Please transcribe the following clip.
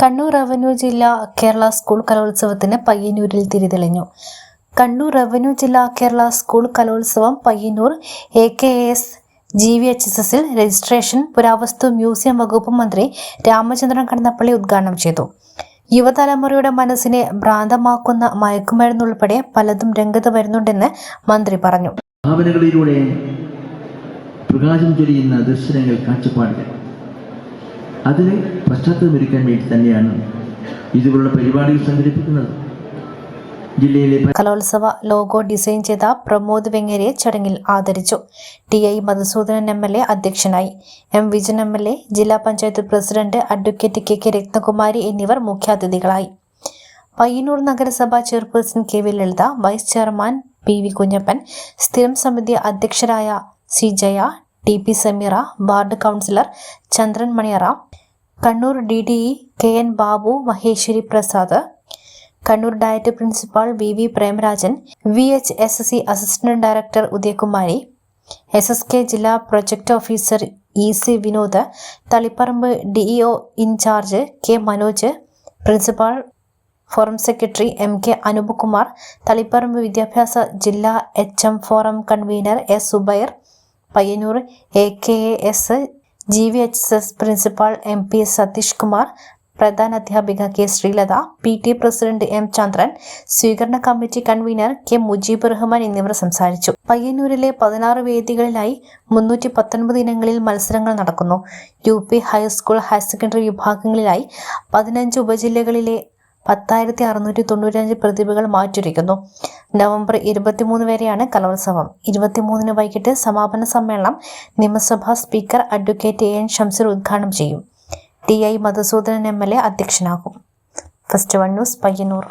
Kannur revenue ജില്ല Kerala school കലോത്സവത്തിന് പയ്യന്നൂരിൽ തിരിതെളിഞ്ഞു. കണ്ണൂർ റവന്യൂ ജില്ലാ കേരള സ്കൂൾ കലോത്സവം Payyannur A K S G V H S എസിൽ രജിസ്ട്രേഷൻ പുരാവസ്തു മ്യൂസിയം വകുപ്പ് മന്ത്രി രാമചന്ദ്രൻ കടന്നപ്പള്ളി ഉദ്ഘാടനം ചെയ്തു. യുവതലമുറയുടെ മനസ്സിനെ ഭ്രാന്തമാക്കുന്ന മയക്കുമരുന്നുൾപ്പെടെ പലതും രംഗത്ത് വരുന്നുണ്ടെന്ന് മന്ത്രി പറഞ്ഞു. ഭാവനകളിലൂടെ പ്രകാശം ചൊരിയുന്ന ദർശനങ്ങൾ കാഴ്ചപ്പാടുകൾ. അതിന് പശ്ചാത്തലമൊരുക്കാൻ വേണ്ടി തന്നെയാണ് ഇതുപോലുള്ള പരിപാടികൾ സംഘടിപ്പിക്കുന്നത്. ജില്ലയിലെ കലോത്സവ ലോഗോ ഡിസൈൻ ചെയ്ത പ്രമോദ് വെങ്ങരെ ചടങ്ങിൽ ആദരിച്ചു. T I Madhusoodanan M L A അധ്യക്ഷനായി. M Vijayan M L A ജില്ലാ panchayat president advocate K K Rathnakumari എന്നിവർ മുഖ്യാതിഥികളായി. പയ്യന്നൂർ നഗരസഭ chairperson K V Lalitha vice chairman P V Kunhappan സ്ഥിരം സമിതി അധ്യക്ഷരായ C Jaya T P Sameera ward councillor Chandran Maniyara Kannur D D E K N Babu Maheshwari Prasad Kannur DIET principal V V Premarajan V H S S C assistant director Udayakumari S S K ജില്ലാ project officer E C Vinod Taliparamba DEO in charge K Manoj principal forum secretary M K Anoopkumar Taliparamba വിദ്യാഭ്യാസ ജില്ലാ H M forum convener S Subair Payyannur A K S G V H S principal M P Satheesh Kumar പ്രധാന അധ്യാപിക K Sreelatha P T president M Chandran സ്വീകരണ committee convener K Mujeeb Rahman എന്നിവർ സംസാരിച്ചു. പയ്യന്നൂരിലെ പതിനാറ് വേദികളിലായി മുന്നൂറ്റി പത്തൊൻപത് ഇനങ്ങളിൽ മത്സരങ്ങൾ നടക്കുന്നു. U P high school higher secondary വിഭാഗങ്ങളിലായി പതിനഞ്ച് ഉപജില്ലകളിലെ പത്തായിരത്തി അറുന്നൂറ്റി തൊണ്ണൂറ്റഞ്ച് പ്രതിഭകൾ മാറ്റിരിക്കുന്നു നവംബർ ഇരുപത്തിമൂന്ന് വരെയാണ് കലോത്സവം. ഇരുപത്തിമൂന്നിന് വൈകിട്ട് സമാപന സമ്മേളനം നിയമസഭാ speaker advocate A N Shamseer ഉദ്ഘാടനം ചെയ്യും. T I Madhusoodanan M L A അധ്യക്ഷനാകും. First one news Payyannur.